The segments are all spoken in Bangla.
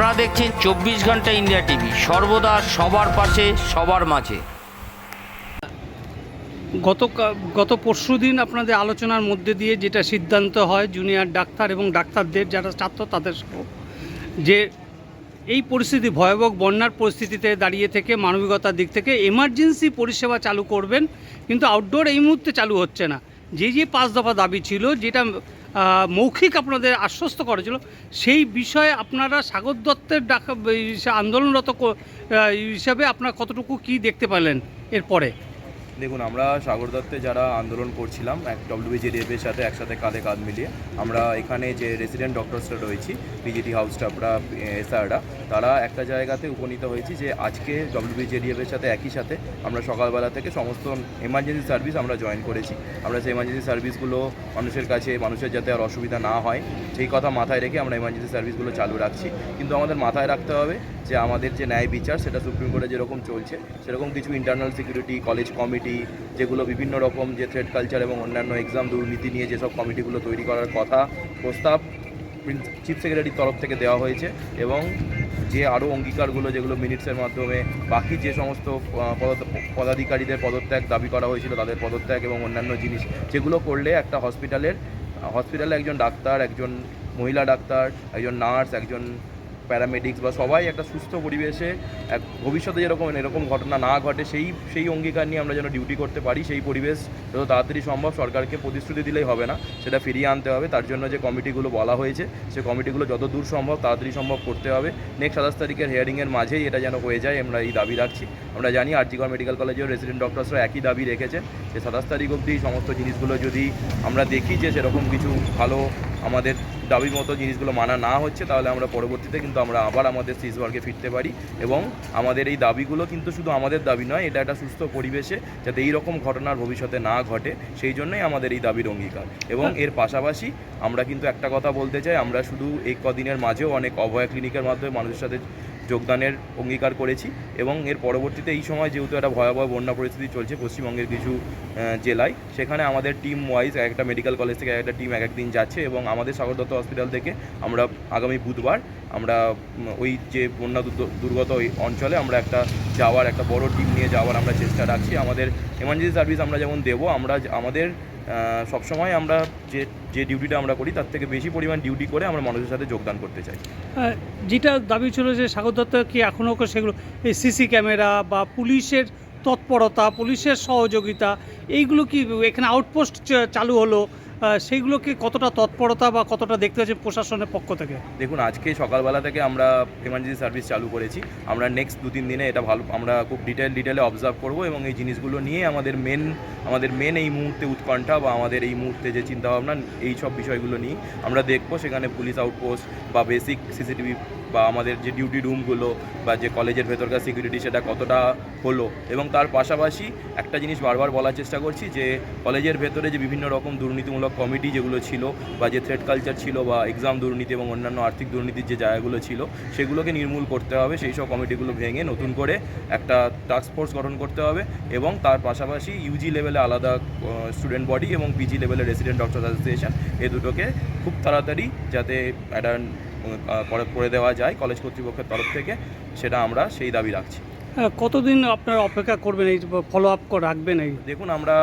আপনারা দেখছেন চব্বিশ ঘণ্টা ইন্ডিয়া টিভি। সর্বদা সবার পাশে, সবার মাঝে। গত গত পরশু দিন আপনাদের আলোচনার মধ্যে দিয়ে যেটা সিদ্ধান্ত হয়, জুনিয়র ডাক্তার এবং ডাক্তারদের যারা ছাত্র, তাদের যে এই পরিস্থিতি, ভয়াবহ বন্যার পরিস্থিতিতে দাঁড়িয়ে থেকে, মানবিকতার দিক থেকে এমার্জেন্সি পরিষেবা চালু করবেন, কিন্তু আউটডোর এই মুহূর্তে চালু হচ্ছে না। যে যে পাঁচ দফা দাবি ছিল, যেটা মৌখিক আপনাদের আশ্বস্ত করেছিল। সেই বিষয়ে আপনারা সাগর দত্তের ডাকা আন্দোলনরত হিসাবে আপনারা কতটুকু কি দেখতে পেলেন এরপরে? দেখুন, আমরা সাগর দত্তে যারা আন্দোলন করছিলাম, এক ডব্লিউবিজেডিএফ এর সাথে একসাথে কাঁধে কাঁধ মিলিয়ে, আমরা এখানে যে রেসিডেন্ট ডক্টরসরা রয়েছি পিজিটি হাউস স্টাফরা এসআররা তারা একটা জায়গাতে উপনীত হয়েছি যে, আজকে ডব্লিউবিজেডিএফ এর সাথে একই সাথে আমরা সকালবেলা থেকে সমস্ত এমার্জেন্সি সার্ভিস আমরা জয়েন করেছি। আমরা সেই এমার্জেন্সি সার্ভিসগুলো মানুষের কাছে, মানুষের যাতে আর অসুবিধা না হয়, সেই কথা মাথায় রেখে আমরা এমার্জেন্সি সার্ভিসগুলো চালু রাখছি। কিন্তু আমাদের মাথায় রাখতে হবে যে আমাদের যে ন্যায় বিচার, সেটা সুপ্রিম কোর্টে যেরকম চলছে, সেরকম কিছু ইন্টারনাল সিকিউরিটি কলেজ কমিটি যেগুলো বিভিন্ন রকম যে থ্রেড কালচার এবং অন্যান্য এক্সাম দুর্নীতি নিয়ে যেসব কমিটিগুলো তৈরি করার কথা প্রস্তাব চিফ সেক্রেটারির তরফ থেকে দেওয়া হয়েছে এবং যে আরও অঙ্গীকারগুলো যেগুলো মিনিটসের মাধ্যমে বাকি যে সমস্ত পদাধিকারীদের পদত্যাগ দাবি করা হয়েছিল তাদের পদত্যাগ এবং অন্যান্য জিনিস, যেগুলো করলে একটা হসপিটালের হসপিটালে একজন ডাক্তার, একজন মহিলা ডাক্তার, একজন নার্স একজন প্যারামেডিক্স বা সবাই একটা সুস্থ পরিবেশে, এক ভবিষ্যতে যেরকম, এরকম ঘটনা না ঘটে, সেই সেই অঙ্গীকার নিয়ে আমরা যেন ডিউটি করতে পারি, সেই পরিবেশ যত তাড়াতাড়ি সম্ভব সরকারকে প্রতিশ্রুতি দিলেই হবে না, সেটা ফিরিয়ে আনতে হবে। তার জন্য যে কমিটিগুলো বলা হয়েছে, সে কমিটিগুলো যত দূর সম্ভব তাড়াতাড়ি সম্ভব করতে হবে। নেক্সট সাতাশ তারিখের হিয়ারিংয়ের মাঝেই এটা যেন হয়ে যায়, আমরা এই দাবি রাখছি। আমরা জানি আরজিগড় মেডিকেল কলেজেও রেসিডেন্ট ডক্টরসরা একই দাবি রেখেছে, যে সাতাশ তারিখ অবধি সমস্ত জিনিসগুলো যদি আমরা দেখি যে সেরকম কিছু ভালো আমাদের দাবি মতো জিনিসগুলো মানা না হচ্ছে তাহলে আমরা পরবর্তীতে কিন্তু আমরা আবার আমাদের সিজবার্গে ফিরতে পারি এবং আমাদের এই দাবিগুলো কিন্তু শুধু আমাদের দাবি নয় এটা একটা সুস্থ পরিবেশে যাতে এই রকম ঘটনার ভবিষ্যতে না ঘটে সেই জন্যই আমাদের এই দাবির অঙ্গীকার। এবং এর পাশাপাশি আমরা কিন্তু একটা কথা বলতে চাই আমরা শুধু এই কদিনের মাঝেও অনেক অভয়া ক্লিনিকের মাধ্যমে মানুষের সাথে যোগদানের অঙ্গীকার করেছি এবং এর পরবর্তীতে এই সময় যেহেতু একটা ভয়াবহ বন্যা পরিস্থিতি চলছে পশ্চিমবঙ্গের কিছু জেলায়, সেখানে আমাদের টিম ওয়াইজ এক একটা মেডিকেল কলেজ থেকে একটা টিম এক একদিন যাচ্ছে এবং আমাদের সাগর দত্ত হসপিটাল থেকে আমরা আগামী বুধবার আমরা ওই যে বন্যা দুর্গ- দুর্গত ওই অঞ্চলে আমরা একটা যাওয়ার, একটা বড় টিম নিয়ে যাওয়ার আমরা চেষ্টা রাখছি। আমাদের এমার্জেন্সি সার্ভিস আমরা যেমন দেবো, আমরা আমাদের সবসময় আমরা যে যে ডিউটিটা আমরা করি, তার থেকে বেশি পরিমাণ ডিউটি করে আমরা মানুষের সাথে যোগদান করতে চাই। যেটা দাবি ছিল যে স্বাগত কি এখনও সেগুলো, এই সিসি ক্যামেরা বা পুলিশের তৎপরতা, পুলিশের সহযোগিতা, এইগুলো কি এখানে আউটপোস্ট চালু হলো? সেইগুলোকে কতটা তৎপরতা বা কতটা দেখতে হচ্ছে প্রশাসনের পক্ষ থেকে? দেখুন, আজকে সকালবেলা থেকে আমরা এমার্জেন্সি সার্ভিস চালু করেছি। আমরা নেক্সট দু তিন দিনে এটা ভালো, আমরা খুব ডিটেল ডিটেলে অবজার্ভ করব এবং এই জিনিসগুলো নিয়ে আমাদের মেন আমাদের মেন এই মুহূর্তে উৎকণ্ঠা বা আমাদের এই মুহূর্তে যে চিন্তাভাবনা, এই সব বিষয়গুলো নিয়ে আমরা দেখব। সেখানে পুলিশ আউটপোস্ট বা বেসিক সিসিটিভি বা আমাদের যে ডিউটি রুমগুলো বা যে কলেজের ভেতরকার সিকিউরিটি সেটা কতটা হলো এবং তার পাশাপাশি একটা জিনিস বারবার বলার চেষ্টা করছি যে কলেজের ভেতরে যে বিভিন্ন রকম দুর্নীতিমূলক কমিটি যেগুলো ছিল বা যে থ্রেড কালচার ছিল বা এক্সাম দুর্নীতি এবং অন্যান্য আর্থিক দুর্নীতির যে জায়গাগুলো ছিল সেগুলোকে নির্মূল করতে হবে, সেই সব কমিটিগুলো ভেঙে নতুন করে একটা টাস্ক ফোর্স গঠন করতে হবে এবং তার পাশাপাশি ইউজি লেভেলে আলাদা স্টুডেন্ট বডি এবং পিজি লেভেলে রেসিডেন্ট ডক্টর অ্যাসোসিয়েশন এই দুটোকে খুব তাড়াতাড়ি যাতে একটা করে করে দেওয়া যায় কলেজ কর্তৃপক্ষের তরফ থেকে সেটা আমরা সেই দাবি রাখছি। আহ, কতদিন আপনারা অপেক্ষা করবেন? এই ফলো আপ রাখবেন এই? দেখুন আমরা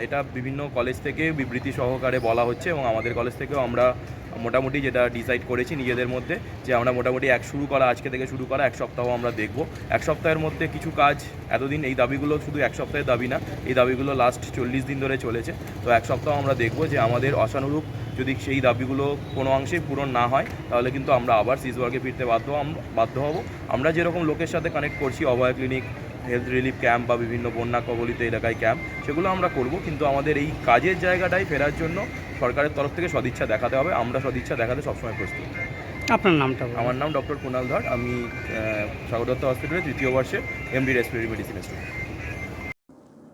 এটা বিভিন্ন কলেজ থেকে বিবৃতি সহকারে বলা হচ্ছে এবং আমাদের কলেজ থেকেও আমরা মোটামুটি যেটা ডিসাইড করেছি নিজেদের মধ্যে যে আমরা মোটামুটি এক শুরু করা আজকে থেকে শুরু করা এক সপ্তাহ আমরা দেখব। এক সপ্তাহের মধ্যে কিছু কাজ এতদিন এই দাবিগুলো শুধু এক সপ্তাহের দাবি না এই দাবিগুলো লাস্ট চল্লিশ দিন ধরে চলেছে। তো এক সপ্তাহ আমরা দেখব যে আমাদের আশানুরূপ যদি সেই দাবিগুলো কোনো অংশেই পূরণ না হয় তাহলে কিন্তু আমরা আবার সিজওয়ার্কে ফিরতে বাধ্য বাধ্য হব। আমরা যেরকম লোকের সাথে কানেক্ট করছি Abhay clinic health relief camp বা বিভিন্ন বন্যা কবলিত এলাকায় ক্যাম্প সেগুলো আমরা করব। কিন্তু আমাদের এই কাজের জায়গাটায় ফেরার জন্য সরকারের তরফ থেকে সদিচ্ছা দেখাতে হবে। আমরা সদিচ্ছা দেখাতে সবসময় প্রস্তুত। আপনার নামটা আমার নাম ডক্টর কুণাল ধর। আমি সাগর দত্ত হসপিটালের তৃতীয় বর্ষে এমডি রেসপিরেটরি মেডিসিন স্টুডেন্ট